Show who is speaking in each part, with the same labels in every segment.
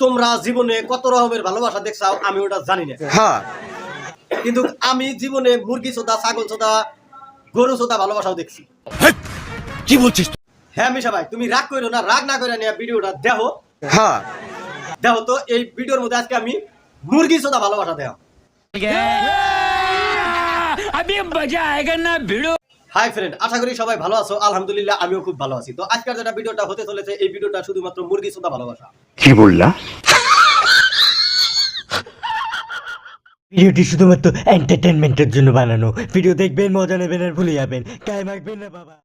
Speaker 1: তোমরা জীবনে কত রকমের ভালোবাসা দেখছাও আমি ওটা জানি না
Speaker 2: হ্যাঁ
Speaker 1: কিন্তু আমি জীবনে মুরগি সোদা ছাগল সোদা গরু সোদা ভালোবাসাও দেখছি
Speaker 2: কি বলছিস
Speaker 1: হ্যাঁ মিশা ভাই তুমি রাগ করো না রাগ না করে নিয়ে ভিডিওটা দেখো
Speaker 2: হ্যাঁ
Speaker 1: দেখো তো এই ভিডিওর মধ্যে আজকে আমি মুরগি সোদা ভালোবাসা দেও
Speaker 3: अभी मजा आएगा ना भिड़ो
Speaker 1: হাই ফ্রেন্ড আশা করি সবাই ভালো আছো। আলহামদুলিল্লাহ আমিও খুব ভালো আছি। তো আজকের যেটা ভিডিওটা হতে চলেছে এই ভিডিওটা শুধুমাত্র মুরগি সোদা ভালোবাসা।
Speaker 2: কি বললা?
Speaker 4: ভিডিওটি শুধুমাত্র এন্টারটেনমেন্টের জন্য বানানো। ভিডিও দেখবেন মজা নেবেন আর ভুলে যাবেন। গায়ে মাখবেন না বাবা।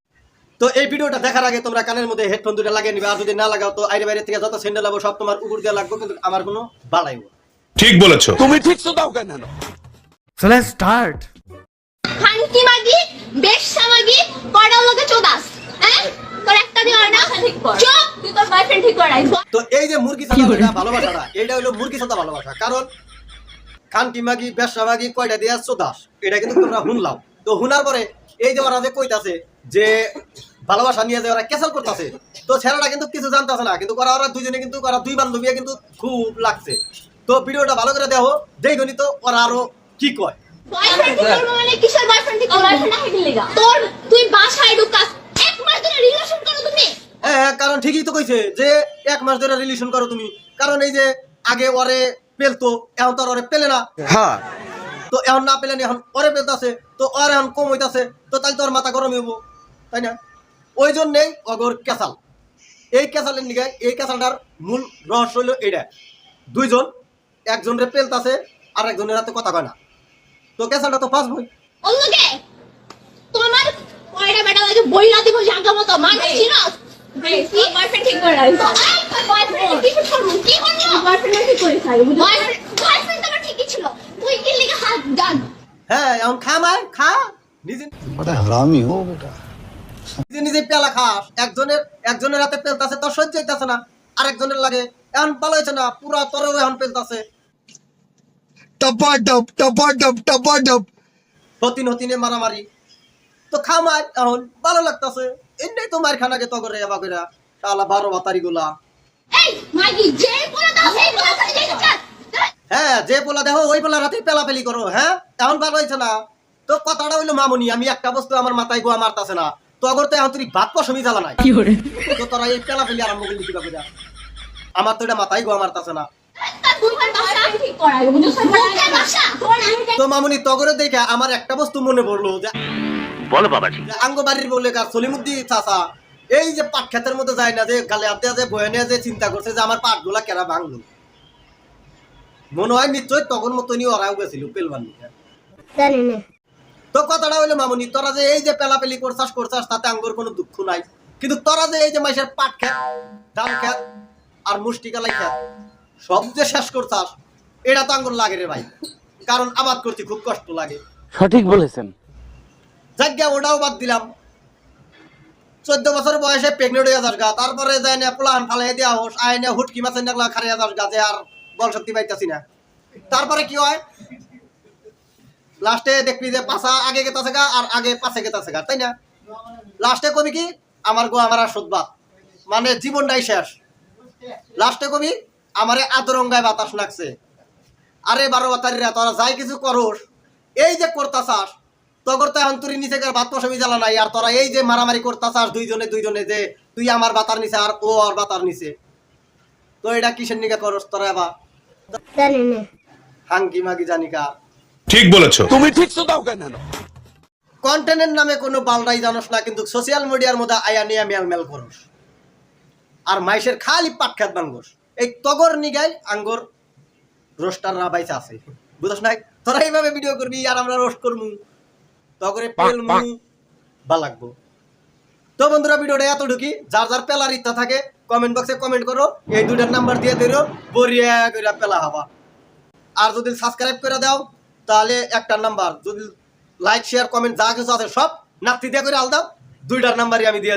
Speaker 1: তো এই ভিডিওটা দেখার আগে তোমরা কানের মধ্যে হেডফোন দুটো লাগিয়ে নিবে। আর যদি না লাগাও তো আইরে বাইরে থেকে যত স্যান্ডেল লাগবো সব তোমার উপর দিয়ে লাগবে কিন্তু আমার কোনো বাড়াইবো না।
Speaker 5: ঠিক বলেছ।
Speaker 4: সো লেটস স্টার্ট
Speaker 6: মাগি বেশ্যা মাগি কড়া লোকে চোদাস হ্যাঁ? তোর একটা দিন না চুপ তুই তোর বয়ফ্রেন্ড ঠিক করাই
Speaker 1: তো এই যে মুরগি সাদা ভালোবাসাটা এটা হলো মুরগি সাদা ভালোবাসা। কারণ মাগি কয়টা দিয়ে আসছো দাস এটা কিন্তু তোমরা শুনলাম। তো শুনার পরে এই যে ওরা যে কইতাছে যে ভালোবাসা নিয়ে যে ওরা ক্যাসেল করতেছে তো ছেলেটা কিন্তু কিছু জানতেছে না। কিন্তু ওরা ওরা দুজনে কিন্তু ওরা দুই বান্ধবী কিন্তু খুব লাগছে। তো ভিডিওটা ভালো করে দেখো দেখনি তো ওরা আরও কি কয়।
Speaker 6: বয়ফ্রেন্ড ঠিক মানে কিসের বয়ফ্রেন্ড ঠিক বয়ফ্রেন্ড না লিগা তোর তুই বাসায় ঢুকাস। এক মাস ধরে রিলেশন করো তুমি।
Speaker 1: হ্যাঁ হ্যাঁ, কারণ ঠিকই তো কইছে যে এক মাস ধরে রিলেশন করো তুমি। কারণ এই যে আগে ওরে পেলতো এখন তো ওরে পেলে না।
Speaker 2: হ্যাঁ।
Speaker 1: তো এখন না পেলেন এখন ওরে পেলতাছে তো ওর এখন কম হইতাছে তো তাই তোর মাথা গরম হইব তাই না? ওই জন্যেই অগর কেসাল এই কেসালের নিগে এই কেসালটার মূল রহস্য হইল এইটা দুইজন একজনের পেলতাছে আর একজনের হাতে কথা কয় না। তো কেসালটা তো ফাঁস বই।
Speaker 6: অন্যকে? তোমার কয়টা বই না দিব জাগা মার
Speaker 1: হ্যাঁ, বেটা। একজনের একজনের হাতে পেলতাছে তোর সহ্য হইতাছে না। আরেকজনের লাগে। এখন পালাইছে না পুরা তরে এখন পেলতাছে।
Speaker 7: টপা
Speaker 1: টপা টপা মারামারি। তো এখন ভালো এমনি তো মার খানাকে তাহলে বারো গুলা হ্যাঁ যে পোলা দেখো ওই পোলা রাতে পেলাপেলি করো হ্যাঁ? এখন ভালো হয়েছে না? তো কথাটা হইল মামুনি আমি একটা বস্তু আমার মাথায় গোয়া মারতাছে না। তো আগর তো আন্তরিক ভাত পশমি জ্বালা নাই। তো তোরা এই পেলাপেলি আরম্ভ করলি কীভাবে আমার তো এটা মাথায় গোয়া মারতাছে না। তো মামুনি তগরে দেখে আমার একটা বস্তু মনে পড়ল যে
Speaker 3: বলো
Speaker 1: বাবাজি। আঙ্গবাড়ির বলে সলিমুদ্দি এই যে পাট খেতের মধ্যে যায় না যে গালে যে বয়ে নিয়ে যে চিন্তা করছে যে আমার পাটগুলা কেরা ভাঙলো। মনে হয় নিশ্চয় তখন মতনই ওরাও গেছিল পেলবান তো কথাটা হইল মামুনি তোরা যে এই যে পেলাপেলি করছাস করছাস তাতে আঙ্গুর কোনো দুঃখ নাই। কিন্তু তোরা যে এই যে মাইসের পাট খেত ধান খেত আর মুষ্টিকালাই খেত সব যে শেষ করছাস এটা তো আঙ্গুর লাগে রে ভাই। কারণ আবাদ করতে খুব কষ্ট লাগে।
Speaker 8: সঠিক বলেছেন।
Speaker 1: জায়গা ওটাও বাদ দিলাম। চোদ্দ বছর বয়সে প্রেগনেন্ট হয়ে যাস গা তারপরে যাই না প্লান ফালাই দেওয়া হোস আয় না হুটকি মাছের নাকলা খারিয়া যাস গা যে আর বল শক্তি পাইতাছি না। তারপরে কি হয়? লাস্টে দেখবি যে পাশা আগে গেতাছে গা আর আগে পাশে গেতাছে গা তাই না? লাস্টে কবি কি? আমার গো আমার আর সোদবাদ। মানে জীবনটাই শেষ। লাস্টে কবি আমারে আদরঙ্গায় বাতাস লাগছে। আরে বারো বাতারিরা তোরা যাই কিছু করস। এই যে করতাছাস তগর তো এখন তুই নিচে ভাত পশমি জ্বালা নাই আর তোরা এই যে মারামারি করতা চাস দুইজনে দুইজনে যে তুই আমার বাতার নিচে আর ও আর বাতার নিচে। তো এটা কিসের নিকা করস তোরা এবার? হাঙ্কি মাগি জানিকা
Speaker 5: ঠিক বলেছ।
Speaker 2: তুমি ঠিক শুধাও কেন?
Speaker 1: কন্টেন্টের নামে কোনো বালটাই জানোস না কিন্তু সোশ্যাল মিডিয়ার মধ্যে আয়া নিয়ে মেল মেল করস। আর মাইসের খালি পাট খাত বাঙ্গস এই তগর নিগাই আঙ্গর রোস্টাররা বাইসা আছে। বুঝছ না তোরা এইভাবে ভিডিও করবি আর আমরা রোস্ট করমু। তগরে পেলমু। ভালো লাগবো। তো বন্ধুরা ভিডিওটা এতটুকুই। যার যার পেলার ইচ্ছা থাকে কমেন্ট বক্সে কমেন্ট করো। এই দুটার নাম্বার দিয়ে দিরো বরিয়া করে পেলা হবা। আর যদি সাবস্ক্রাইব করে দাও তাহলে একটা নাম্বার যদি লাইক শেয়ার কমেন্ট যা কিছু আছে সব নাতি দিয়ে করে আলদাও দুইটার নাম্বারই আমি দিয়ে